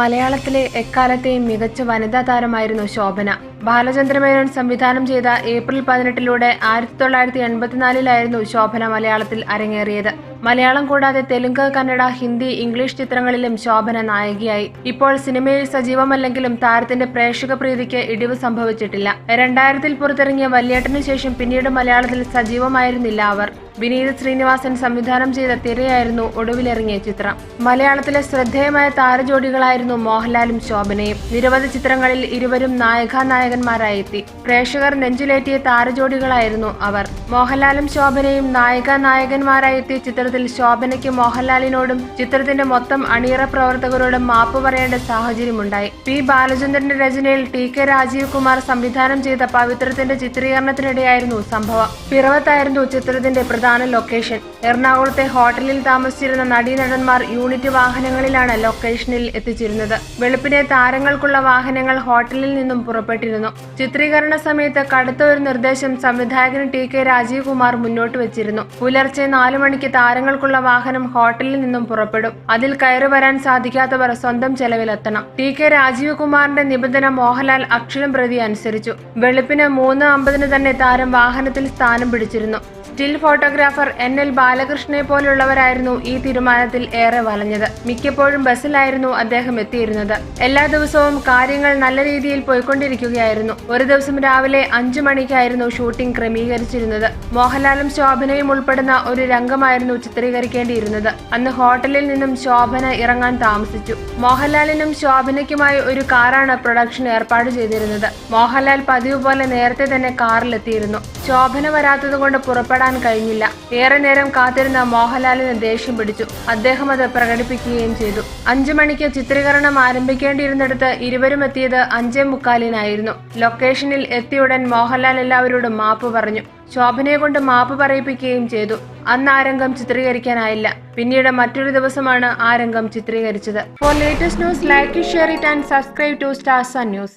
മലയാളത്തിലെ എക്കാലത്തെയും മികച്ച വനിതാ താരമായിരുന്നു ശോഭന. ബാലചന്ദ്രമേനോൻ സംവിധാനം ചെയ്ത ഏപ്രിൽ പതിനെട്ടിലൂടെ ആയിരത്തി തൊള്ളായിരത്തി എൺപത്തിനാലിലായിരുന്നു ശോഭന മലയാളത്തിൽ അരങ്ങേറിയത്. മലയാളം കൂടാതെ തെലുങ്ക് കന്നഡ ഹിന്ദി ഇംഗ്ലീഷ് ചിത്രങ്ങളിലും ശോഭന നായികയായി. ഇപ്പോൾ സിനിമയിൽ സജീവമല്ലെങ്കിലും താരത്തിന്റെ പ്രേക്ഷക പ്രീതിക്ക് ഇടിവ് സംഭവിച്ചിട്ടില്ല. രണ്ടായിരത്തിൽ പുറത്തിറങ്ങിയ വല്യേട്ടനു ശേഷം പിന്നീട് മലയാളത്തിൽ സജീവമായിരുന്നില്ല അവർ. വിനീത് ശ്രീനിവാസൻ സംവിധാനം ചെയ്ത തിരയായിരുന്നു ഒടുവിലിറങ്ങിയ ചിത്രം. മലയാളത്തിലെ ശ്രദ്ധേയമായ താരജോഡികളായിരുന്നു മോഹൻലാലും ശോഭനയും. നിരവധി ചിത്രങ്ങളിൽ ഇരുവരും നായകനായ എത്തി പ്രേക്ഷകർ നെഞ്ചിലേറ്റിയ താരജോഡികളായിരുന്നു അവർ. മോഹൻലാലും ശോഭനയും നായിക നായകന്മാരായെത്തിയ ചിത്രത്തിൽ ശോഭനയ്ക്ക് മോഹൻലാലിനോടും ചിത്രത്തിന്റെ മൊത്തം അണിയറ പ്രവർത്തകരോടും മാപ്പ് പറയേണ്ട സാഹചര്യമുണ്ടായി. പി. ബാലചന്ദ്രന്റെ രചനയിൽ ടി. കെ. രാജീവ് കുമാർ സംവിധാനം ചെയ്ത പവിത്രത്തിന്റെ ചിത്രീകരണത്തിനിടെയായിരുന്നു സംഭവം. പിറവത്തായിരുന്നു ചിത്രത്തിന്റെ പ്രധാന ലൊക്കേഷൻ. എറണാകുളത്തെ ഹോട്ടലിൽ താമസിച്ചിരുന്ന നടീനടന്മാർ യൂണിറ്റ് വാഹനങ്ങളിലാണ് ലൊക്കേഷനിൽ എത്തിച്ചിരുന്നത്. വെളുപ്പിനെ താരങ്ങൾക്കുള്ള വാഹനങ്ങൾ ഹോട്ടലിൽ നിന്നും പുറപ്പെട്ടിരുന്നു. ചിത്രീകരണ സമയത്ത് കടുത്ത ഒരു നിർദ്ദേശം സംവിധായകൻ ടി കെ രാജീവ് കുമാർ മുന്നോട്ട് വെച്ചിരുന്നു. പുലർച്ചെ നാലു മണിക്ക് താരങ്ങൾക്കുള്ള വാഹനം ഹോട്ടലിൽ നിന്നും പുറപ്പെടും. അതിൽ കയറി വരാൻ സാധിക്കാത്തവർ സ്വന്തം ചെലവിലെത്തണം. ടി കെ രാജീവ് കുമാറിന്റെ നിബന്ധന മോഹൻലാൽ അക്ഷരം പ്രതി അനുസരിച്ചു. വെളുപ്പിന് മൂന്ന് അമ്പതിന് തന്നെ താരം വാഹനത്തിൽ സ്ഥാനം പിടിച്ചിരുന്നു. സ്റ്റിൽ ഫോട്ടോഗ്രാഫർ എൻ എൽ ബാലകൃഷ്ണനെ പോലുള്ളവരായിരുന്നു ഈ തീരുമാനത്തിൽ ഏറെ വലഞ്ഞത്. മിക്കപ്പോഴും ബസ്സിലായിരുന്നു അദ്ദേഹം എത്തിയിരുന്നത്. എല്ലാ ദിവസവും കാര്യങ്ങൾ നല്ല രീതിയിൽ പോയിക്കൊണ്ടിരിക്കുകയായിരുന്നു. ഒരു ദിവസം രാവിലെ അഞ്ചു മണിക്കായിരുന്നു ഷൂട്ടിംഗ് ക്രമീകരിച്ചിരുന്നത്. മോഹൻലാലും ശോഭനയും ഉൾപ്പെടുന്ന ഒരു രംഗമായിരുന്നു ചിത്രീകരിക്കേണ്ടിയിരുന്നത്. അന്ന് ഹോട്ടലിൽ നിന്നും ശോഭന ഇറങ്ങാൻ താമസിച്ചു. മോഹൻലാലിനും ശോഭനയ്ക്കുമായി ഒരു കാറാണ് പ്രൊഡക്ഷൻ ഏർപ്പാട് ചെയ്തിരുന്നത്. മോഹൻലാൽ പതിവ് പോലെ നേരത്തെ തന്നെ കാറിലെത്തിയിരുന്നു. ശോഭന വരാത്തതുകൊണ്ട് പുറപ്പെടാൻ കഴിഞ്ഞില്ല. ഏറെ നേരം കാത്തിരുന്ന മോഹൻലാലിന് ദേഷ്യം പിടിച്ചു. അദ്ദേഹം അത് പ്രകടിപ്പിക്കുകയും ചെയ്തു. അഞ്ചു മണിക്ക് ചിത്രീകരണം ആരംഭിക്കേണ്ടിയിരുന്നിടത്ത് ഇരുവരും എത്തിയത് അഞ്ചേ മുക്കാലിനായിരുന്നു. ലൊക്കേഷനിൽ എത്തിയുടൻ മോഹൻലാൽ എല്ലാവരോടും മാപ്പ് പറഞ്ഞു. ശോഭനയെ കൊണ്ട് മാപ്പ് പറയിപ്പിക്കുകയും ചെയ്തു. അന്ന് ആ രംഗം ചിത്രീകരിക്കാനായില്ല. പിന്നീട് മറ്റൊരു ദിവസമാണ് ആ രംഗം ചിത്രീകരിച്ചത്. For latest news like share it and subscribe to stars news